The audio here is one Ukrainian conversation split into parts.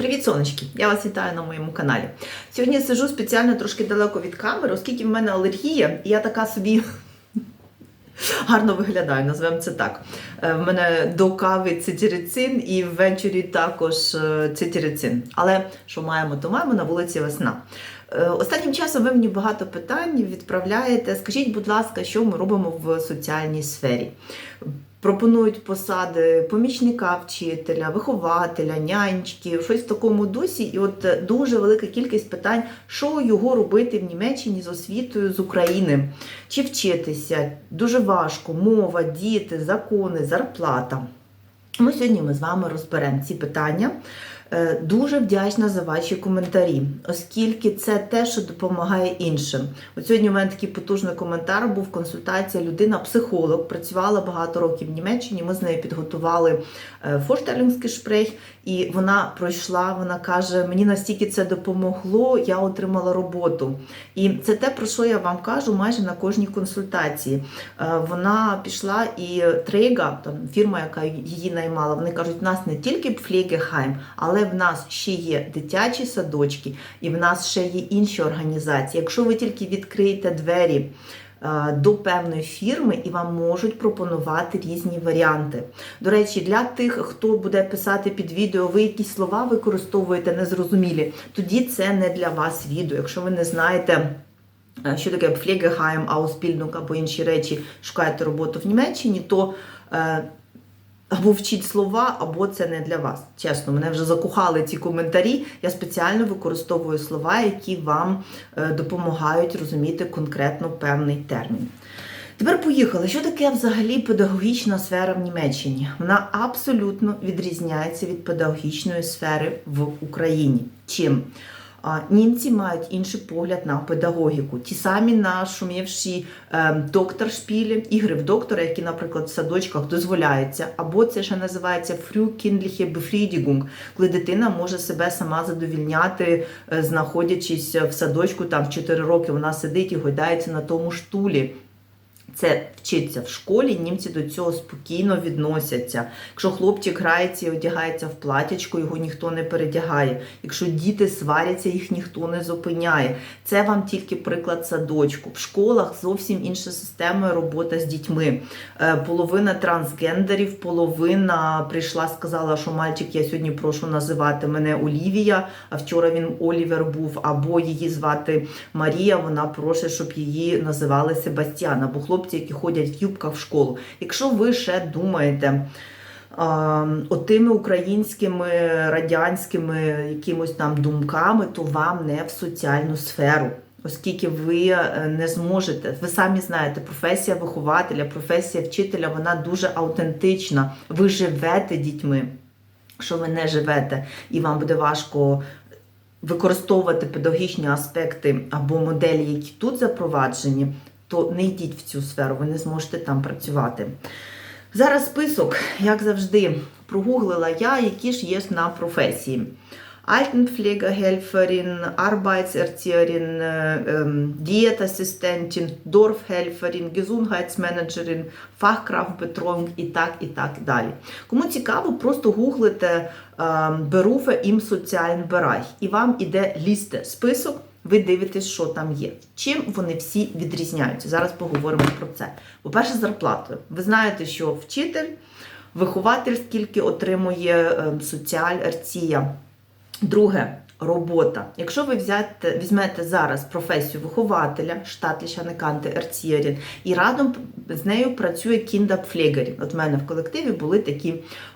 Привіт, сонечки! Я вас вітаю на моєму каналі. Сьогодні я сижу спеціально трошки далеко від камери, оскільки в мене алергія, і я така собі гарно виглядаю, назвемо це так. Е, В мене до кави цитірицин і ввечері також цитирицин. цитірицин. Але що маємо, то маємо на вулиці весна. Е, Останнім часом ви мені багато питань відправляєте. Скажіть, будь ласка, що ми робимо в соціальній сфері? Пропонують посади помічника вчителя, вихователя, нянечки, щось в такому дусі. І от е, дуже велика кількість питань, що його робити в Німеччині з освітою з України, чи вчитися. Дуже важко, мова, діти, закони, зарплата. Ми сьогодні ми з вами розберемо ці питання. Е, Дуже вдячна за ваші коментарі, оскільки це те, що допомагає іншим. От сьогодні у мене такий потужний коментар був консультація. Людина, психолог, працювала багато років в Німеччині. Ми з нею підготували форштелінгський шпрейх, і вона пройшла. Вона каже: мені настільки це допомогло, я отримала роботу. І це те, про що я вам кажу майже на кожній консультації. Е, Вона пішла і Трейга, там фірма, яка її наймала, вони кажуть, в нас не тільки Пфлегехайм, але в нас ще є дитячі садочки, і в нас ще є інші організації. Якщо ви тільки відкриєте двері до певної фірми, і вам можуть пропонувати різні варіанти. До речі, для тих, хто буде писати під відео, ви якісь слова використовуєте незрозумілі, тоді це не для вас відео. Якщо ви не знаєте. е, Що таке Pflegeheim, Ausbildung або інші речі, шукаєте роботу в Німеччині, то е, або вчіть слова, або це не для вас. Чесно, мене вже закохали ці коментарі. Я спеціально використовую слова, які вам е, допомагають розуміти конкретно певний термін. Тепер поїхали. Що таке взагалі педагогічна сфера в Німеччині? Вона абсолютно відрізняється від педагогічної сфери в Україні. Чим? Німці мають інший погляд на педагогіку. Ті самі нашумівші е, доктор шпілі, ігри в доктора, які, наприклад, в садочках дозволяються, або це ще називається Befriedigung, коли дитина може себе сама задовільняти, е, знаходячись в садочку, там в 4 роки вона сидить і гойдається на тому штулі. Це вчиться в школі, німці до цього спокійно відносяться. Якщо хлопчик грається і одягається в платячко, його ніхто не передягає. Якщо діти сваряться, їх ніхто не зупиняє. Це вам тільки приклад садочку. В школах зовсім інша система робота з дітьми. Е, Половина трансгендерів, половина прийшла, сказала, що мальчик, я сьогодні прошу називати мене Олівія, а вчора він Олівер був, або її звати Марія. Вона просить, щоб її називали Себастьян, або хлопці, які ходять в юбках в школу. Якщо ви ще думаєте. а, Отими українськими радянськими якимось там думками, то вам не в соціальну сферу, оскільки ви е, не зможете. Ви самі знаєте, професія вихователя, професія вчителя, вона дуже автентична. Ви живете дітьми. Якщо ви не живете, і вам буде важко використовувати педагогічні аспекти або моделі, які тут запроваджені, то не йдіть в цю сферу, ви не зможете там працювати. Зараз список, як завжди, прогуглила я, які ж є на професії. Altenpflegehelferin, Arbeitserzieherin, äh, ähm, Diätassistentin, Dorfhelferin, Gesundheitsmanagerin, Fachkraftbetreuung і так, і так далі. Кому цікаво, просто гуглите Berufe im sozialen Bereich і вам іде лісте список, ви дивитесь, що там є. Чим вони всі відрізняються? Зараз поговоримо про це. По-перше, зарплатою. Ви знаєте, що вчитель, вихователь скільки отримує ем, соціаль Ерція. Друге робота. Якщо ви взяте, візьмете зараз професію вихователя, штатлішаниканти Ерцієрін, і радом з нею працює кіндапфлегерін. От в мене в колективі були такі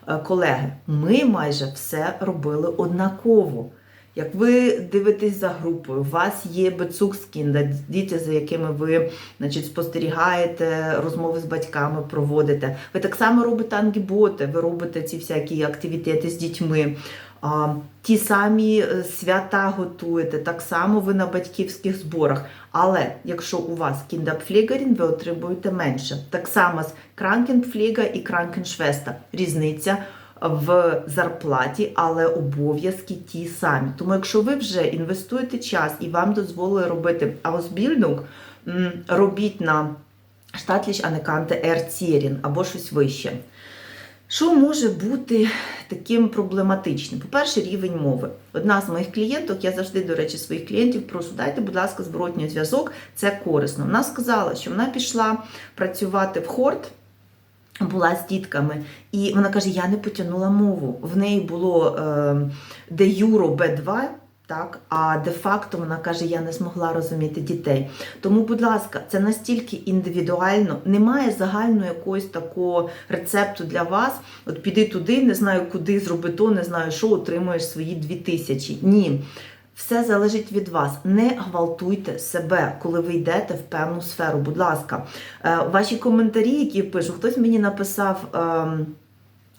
е, колеги. Ми майже все робили однаково. Як ви дивитесь за групою, у вас є бецукскінда, діти, за якими ви значить, спостерігаєте, розмови з батьками проводите. Ви так само робите ангіботи, ви робите ці всякі активітети з дітьми. Ті самі е, свята готуєте, так само ви на батьківських зборах. Але якщо у вас кіндапфлігарін, ви отримуєте менше. Так само з кранкенпфліга і кранкеншвеста. Різниця в зарплаті, але обов'язки ті самі. Тому, якщо ви вже інвестуєте час і вам дозволили робити аусбільдинг, робіть на штатліч анеканте Ерцєрін або щось вище. Що може бути таким проблематичним? По-перше, рівень мови. Одна з моїх клієнток, я завжди, до речі, своїх клієнтів прошу, дайте, будь ласка, зворотній зв'язок, це корисно. Вона сказала, що вона пішла працювати в хорт. Була з дітками, і вона каже: я не потягнула мову. В неї було де юро Б2, так, а де-факто вона каже, я не змогла розуміти дітей. Тому, будь ласка, це настільки індивідуально, немає загального якогось такого рецепту для вас. От піди туди, не знаю куди, зроби то, не знаю, що отримуєш свої дві тисячі. Ні. Все залежить від вас. Не гвалтуйте себе, коли ви йдете в певну сферу. Будь ласка, Е, ваші коментарі, які пишу, хтось мені написав.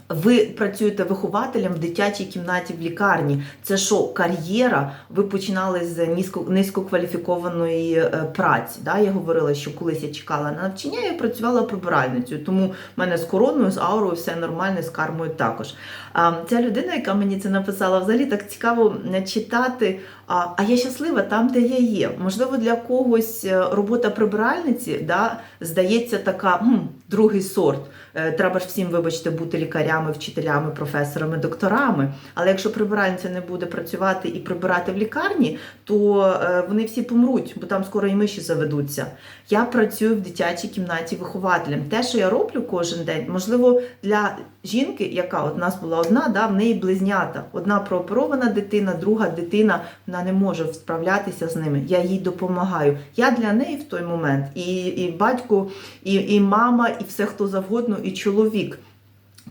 Ви працюєте вихователем в дитячій кімнаті в лікарні. Це що, кар'єра? Ви починали з низько, низькокваліфікованої е, праці. Да? Я говорила, що колись я чекала на навчання, я працювала прибиральницею, тому в мене з короною, з аурою все нормально, з кармою також. А, ця людина, яка мені це написала, взагалі так цікаво е, читати. А, а я щаслива там, де я є. Можливо, для когось е, робота прибиральниці да, здається така «Хм, другий сорт. Е, Треба ж всім, вибачте, бути лікарями, вчителями, професорами, докторами. Але якщо прибиральниця не буде працювати і прибирати в лікарні, то е, вони всі помруть, бо там скоро і миші заведуться. Я працюю в дитячій кімнаті вихователем. Те, що я роблю кожен день, можливо, для жінки, яка от нас була одна, да, в неї близнята. Одна прооперована дитина, друга дитина, вона не може справлятися з ними. Я їй допомагаю. Я для неї в той момент і, і батько, і, і мама, і все хто завгодно, і чоловік.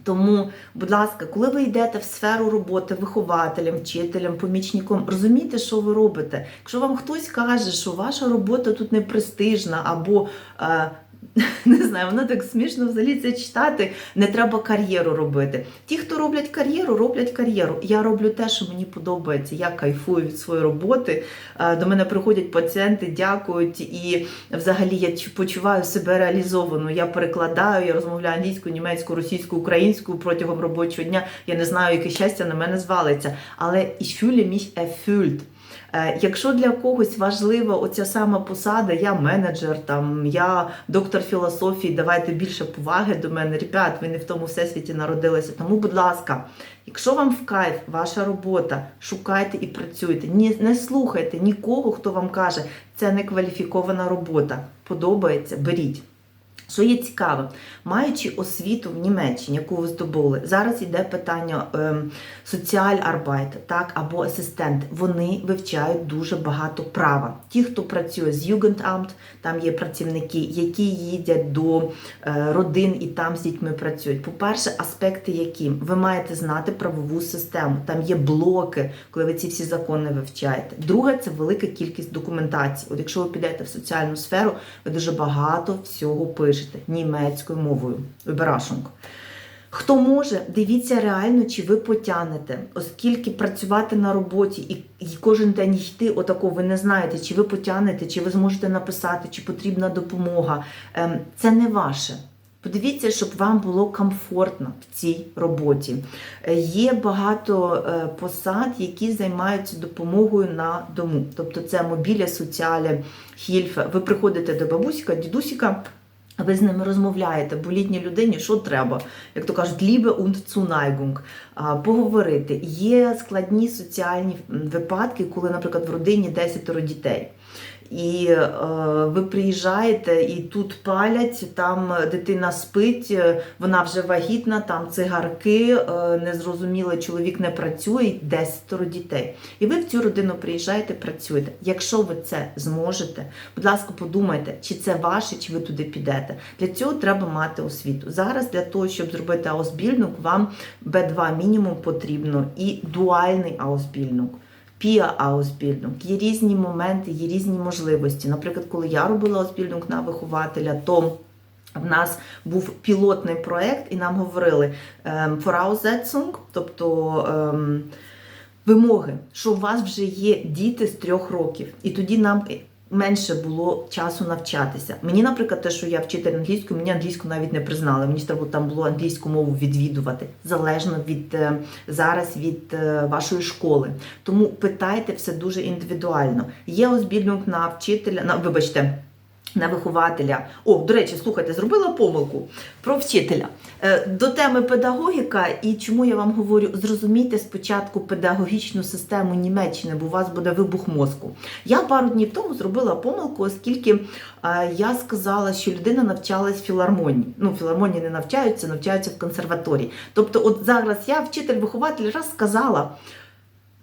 Тому, будь ласка, коли ви йдете в сферу роботи вихователем, вчителем, помічником, розумійте, що ви робите. Якщо вам хтось каже, що ваша робота тут не престижна, або е, не знаю, воно так смішно взагалі це читати. Не треба кар'єру робити. Ті, хто роблять кар'єру, роблять кар'єру. Я роблю те, що мені подобається. Я кайфую від своєї роботи. Е, До мене приходять пацієнти, дякують, і взагалі я чу- почуваю себе реалізовано. Я перекладаю, я розмовляю англійською, німецькою, російською, українською протягом робочого дня. Я не знаю, яке щастя на мене звалиться. Але ich fühle mich erfüllt. Е, Якщо для когось важлива оця сама посада, я менеджер, там я доктор філософії, давайте більше поваги до мене. Ребят, ви не в тому всесвіті народилися. Тому, будь ласка, якщо вам в кайф ваша робота, шукайте і працюйте. Ні, не слухайте нікого, хто вам каже, це не кваліфікована робота. Подобається, беріть. Що є цікаво, маючи освіту в Німеччині, яку ви здобули, зараз йде питання ем, соціаль-арбайт, так, або асистент. Вони вивчають дуже багато права. Ті, хто працює з Югендамт, там є працівники, які їдять до е, родин і там з дітьми працюють. По-перше, аспекти, які ви маєте знати правову систему. Там є блоки, коли ви ці всі закони вивчаєте. Друге, це велика кількість документації. От якщо ви підете в соціальну сферу, ви дуже багато всього пишете німецькою мовою. Überraschung. Хто може, дивіться реально, чи ви потягнете, оскільки працювати на роботі і, і кожен день йти, отако, ви не знаєте, чи ви потягнете, чи ви зможете написати, чи потрібна допомога. Ем, це не ваше. Подивіться, щоб вам було комфортно в цій роботі. Е, Є багато е, посад, які займаються допомогою на дому. Тобто це мобіля соціаля, хільфе. Ви приходите до бабусіка, дідусіка. Ви з ними розмовляєте, бо літній людині що треба, як то кажуть, Liebe und Zuneigung, поговорити. Є складні соціальні випадки, коли, наприклад, в родині 10 дітей. І е, ви приїжджаєте, і тут палять, там дитина спить, е, вона вже вагітна, там цигарки, е, незрозуміло, чоловік не працює, 10 дітей. І ви в цю родину приїжджаєте, працюєте. Якщо ви це зможете, будь ласка, подумайте, чи це ваше, чи ви туди підете. Для цього треба мати освіту. Зараз для того, щоб зробити аусбільнук, вам Б2 мінімум потрібно і дуальний аусбільнук. Піа Аусбільдинг. Є різні моменти, є різні можливості. Наприклад, коли я робила Аусбільдинг на вихователя, то в нас був пілотний проєкт, і нам говорили ем, Voraussetzung, тобто ем, вимоги, що у вас вже є діти з трьох років. І тоді нам менше було часу навчатися. Мені, наприклад, те, що я вчитель англійської, мені англійську навіть не признали. Мені треба там було англійську мову відвідувати, залежно від е, зараз від е, вашої школи. Тому питайте все дуже індивідуально. Є озбільнук на вчителя, на вибачте. На вихователя. О, до речі, слухайте, зробила помилку про вчителя. Е, До теми педагогіка, і чому я вам говорю, зрозумійте спочатку педагогічну систему Німеччини, бо у вас буде вибух мозку. Я пару днів тому зробила помилку, оскільки е, я сказала, що людина навчалась в філармонії. Ну, філармонії не навчаються, навчаються в консерваторії. Тобто, от зараз я, вчитель-вихователь, раз сказала.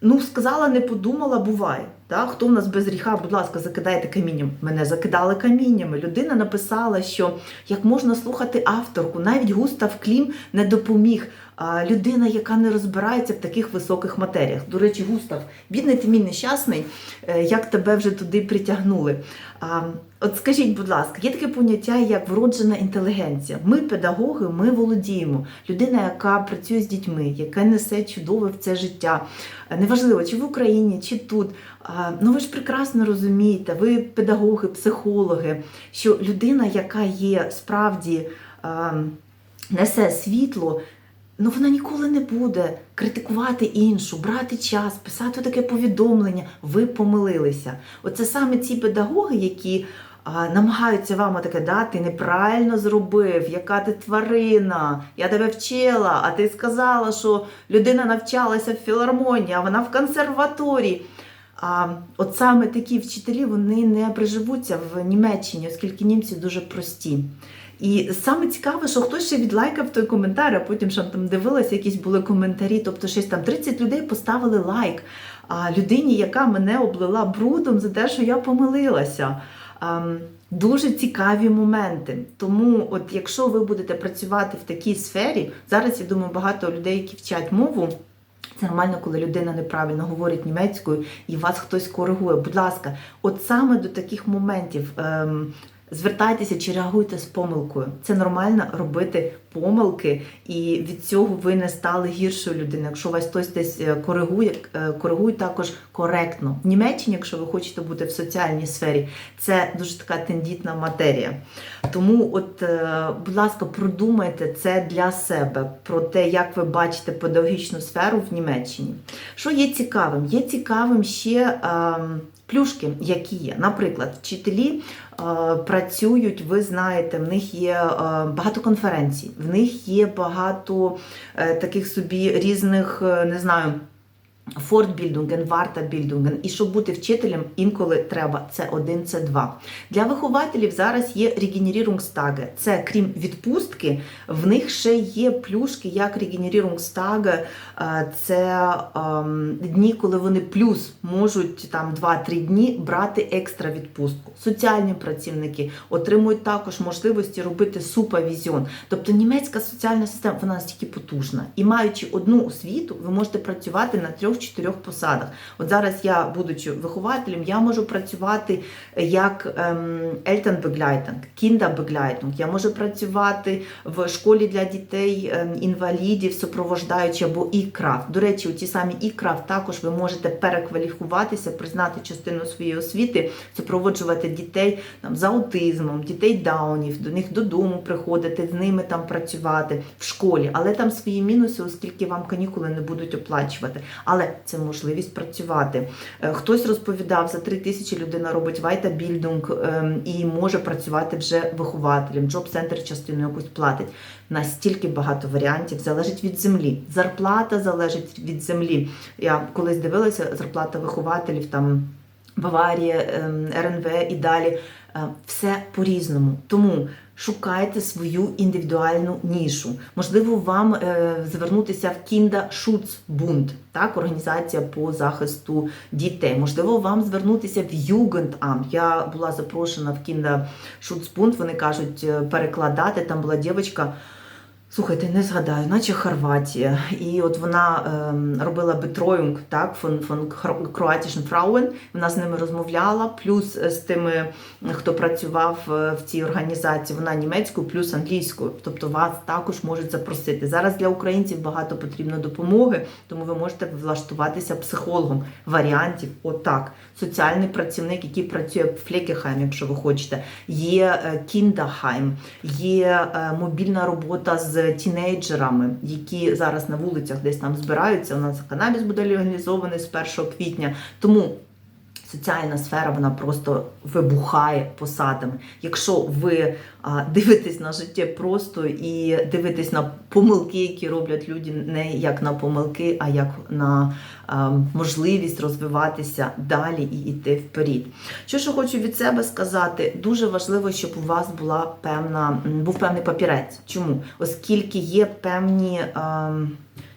Ну, сказала, не подумала, буває. Так? Хто в нас без гріха, будь ласка, закидайте камінням. Мене закидали каміннями. Людина написала, що як можна слухати авторку, навіть Густав Клім не допоміг. Людина, яка не розбирається в таких високих матеріях. До речі, Густав, бідний ти мій нещасний, е, як тебе вже туди притягнули. От скажіть, будь ласка, є таке поняття, як вроджена інтелігенція. Ми, педагоги, ми володіємо. Людина, яка працює з дітьми, яка несе чудове в це життя. Е, Неважливо, чи в Україні, чи тут. Ну ви ж прекрасно розумієте, ви педагоги, психологи, що людина, яка є справді несе світло. Ну, вона ніколи не буде критикувати іншу, брати час, писати таке повідомлення. Ви помилилися. Оце саме ці педагоги, які а, намагаються вам таке дати, неправильно зробив, яка ти тварина, я тебе вчила, а ти сказала, що людина навчалася в філармонії, а вона в консерваторії. А от саме такі вчителі вони не приживуться в Німеччині, оскільки німці дуже прості. І саме цікаве, що хтось ще відлайкав той коментар, а потім що там дивилася, якісь були коментарі. Тобто, щось там 30 людей поставили лайк а людині, яка мене облила брудом за те, що я помилилася. Ам, Дуже цікаві моменти. Тому, от якщо ви будете працювати в такій сфері, зараз я думаю, багато людей, які вчать мову. Це нормально, коли людина неправильно говорить німецькою і вас хтось коригує. Будь ласка, от саме до таких моментів ем, звертайтеся чи реагуйте з помилкою. Це нормально робити помилки, і від цього ви не стали гіршою людиною. Якщо вас хтось десь е, коригує, е, коригуй також коректно. В Німеччині, якщо ви хочете бути в соціальній сфері, це дуже така тендітна матерія. Тому, от, е, будь ласка, продумайте це для себе про те, як ви бачите педагогічну сферу в Німеччині. Що є цікавим? Є цікавим ще. Плюшки, які є, наприклад, вчителі е, працюють, ви знаєте, в них є е, багато конференцій, в них є багато е, таких собі різних, не знаю, Фортбільдунген, вартабільдунген. І щоб бути вчителем, інколи треба це один, це два. Для вихователів зараз є регенерірунгстаги. Це крім відпустки, в них ще є плюшки, як регенерірунгстаги. Е, Це ем, дні, коли вони плюс можуть там 2-3 дні брати екстра відпустку. Соціальні працівники отримують також можливості робити супервізіон. Тобто німецька соціальна система вона настільки потужна. І маючи одну освіту, ви можете працювати на трьох-чотирьох посадах. От зараз я, будучи вихователем, я можу працювати як ем, Elternbegleitung, Kinderbegleitung. Я можу працювати в школі для дітей ем, інвалідів, супровождаючи або ікрав. До речі, у ті самі ікрав також ви можете перекваліфікуватися, признати частину своєї освіти, супроводжувати дітей там з аутизмом, дітей даунів, до них додому приходити, з ними там працювати в школі. Але там свої мінуси, оскільки вам канікули не будуть оплачувати. Але це можливість працювати. Е, Хтось розповідав, за 3 тисячі людина робить вайтабільдинг ем, і може працювати вже вихователем. Джоб-центр частину якусь платить. Настільки багато варіантів залежить від землі. Зарплата залежить від землі. Я колись дивилася зарплата вихователів там. Баварія, ем, РНВ і далі Е, все по-різному. Тому шукайте свою індивідуальну нішу. Можливо, вам е, звернутися в Kinderschutzbund, так, організація по захисту дітей. Можливо, вам звернутися в Jugendamt. Я була запрошена в Kinderschutzbund, вони кажуть е, перекладати. Там була дівчинка. Слухайте, не згадаю, наче Хорватія. І от вона ем, робила бетроюнг, так, фон, фон Kroatischen Frauen. Вона з ними розмовляла, плюс з тими, хто працював е, в цій організації, вона німецькою, плюс англійською. Тобто вас також можуть запросити. Зараз для українців багато потрібно допомоги, тому ви можете влаштуватися психологом. Варіантів, отак. Соціальний працівник, який працює в Флекехайм, якщо ви хочете, є е, Кіндахайм, є е, мобільна робота з тінейджерами, які зараз на вулицях десь там збираються. У нас канабіс буде легалізований з 1 квітня. Тому соціальна сфера вона просто вибухає посадами. Якщо ви дивитесь на життя просто і дивитесь на помилки, які роблять люди, не як на помилки, а як на можливість розвиватися далі і йти вперед. Що ж хочу від себе сказати, дуже важливо, щоб у вас була певна, був певний папірець. Чому? Оскільки є певні. ем,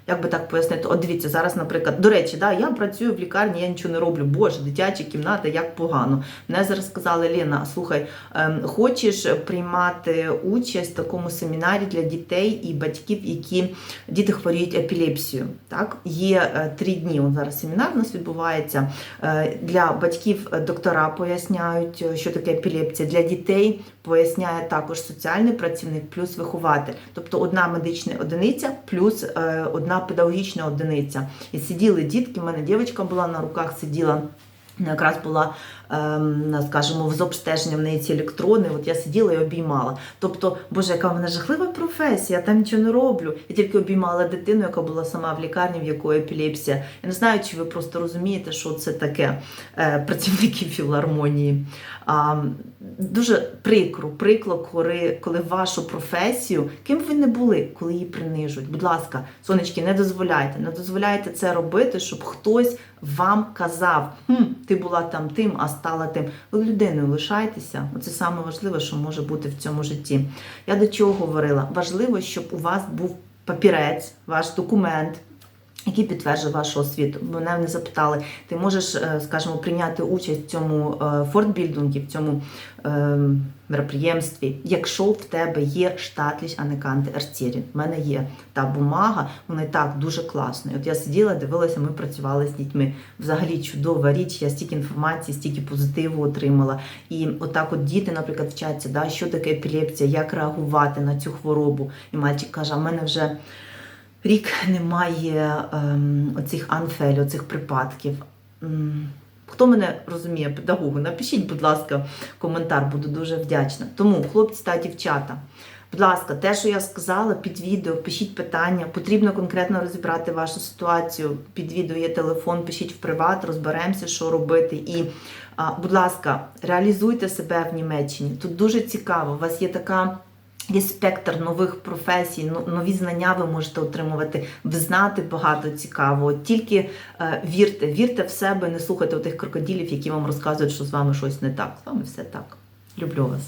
як би так пояснити, от дивіться, зараз, наприклад, до речі, да, я працюю в лікарні, я нічого не роблю. Боже, дитяча кімната, як погано. Мене зараз сказали, Ліна, слухай, ем, хочеш приймати участь в такому семінарі для дітей і батьків, які діти хворіють епілепсією. Так? Є е, три дні. От зараз семінар у нас відбувається. Е, Для батьків доктора поясняють, е, що таке епілепсія. Для дітей поясняє також соціальний працівник плюс вихователь. Тобто одна медична одиниця плюс е, одна педагогічна одиниця. І сиділи дітки, в мене дівчинка була на руках, сиділа. Якраз була, скажімо, з обстеження в неї ці електрони. От я сиділа і обіймала. Тобто, боже, яка в мене жахлива професія, я там нічого не роблю. Я тільки обіймала дитину, яка була сама в лікарні, в якої епілепсія. Я не знаю, чи ви просто розумієте, що це таке е, працівники філармонії. Дуже прикро, прикро, коли, коли вашу професію, ким ви не були, коли її принижують. Будь ласка, сонечки, не дозволяйте, не дозволяйте це робити, щоб хтось вам казав, хм, ти була там тим, а стала тим. Ви людиною лишайтеся. Це саме важливе, що може бути в цьому житті. Я до чого говорила? Важливо, щоб у вас був папірець, ваш документ. Який підтверджує вашу освіту. Мене вони запитали, ти можеш, е, скажімо, прийняти участь в цьому е, фортбілдингі, в цьому е, мероприємстві, якщо в тебе є штатліч Анеканти Ерцєрін. В мене є та бумага, вона і так дуже класна. І От я сиділа, дивилася, ми працювали з дітьми. Взагалі чудова річ, я стільки інформації, стільки позитиву отримала. І отак от діти, наприклад, вчаться, да, що таке епілепсія, як реагувати на цю хворобу. І мальчик каже, а в мене вже рік немає ем, оцих анфель, оцих припадків. Хто мене розуміє, педагоги, напишіть, будь ласка, коментар, буду дуже вдячна. Тому, хлопці та дівчата, будь ласка, те, що я сказала, під відео, пишіть питання. Потрібно конкретно розібрати вашу ситуацію. Під відео є телефон, пишіть в приват, розберемося, що робити. І, будь ласка, реалізуйте себе в Німеччині. Тут дуже цікаво. У вас є така. Є спектр нових професій, но- нові знання ви можете отримувати, знати багато цікавого. Тільки е, вірте, вірте в себе, не слухайте тих крокодилів, які вам розказують, що з вами щось не так. З вами все так. Люблю вас.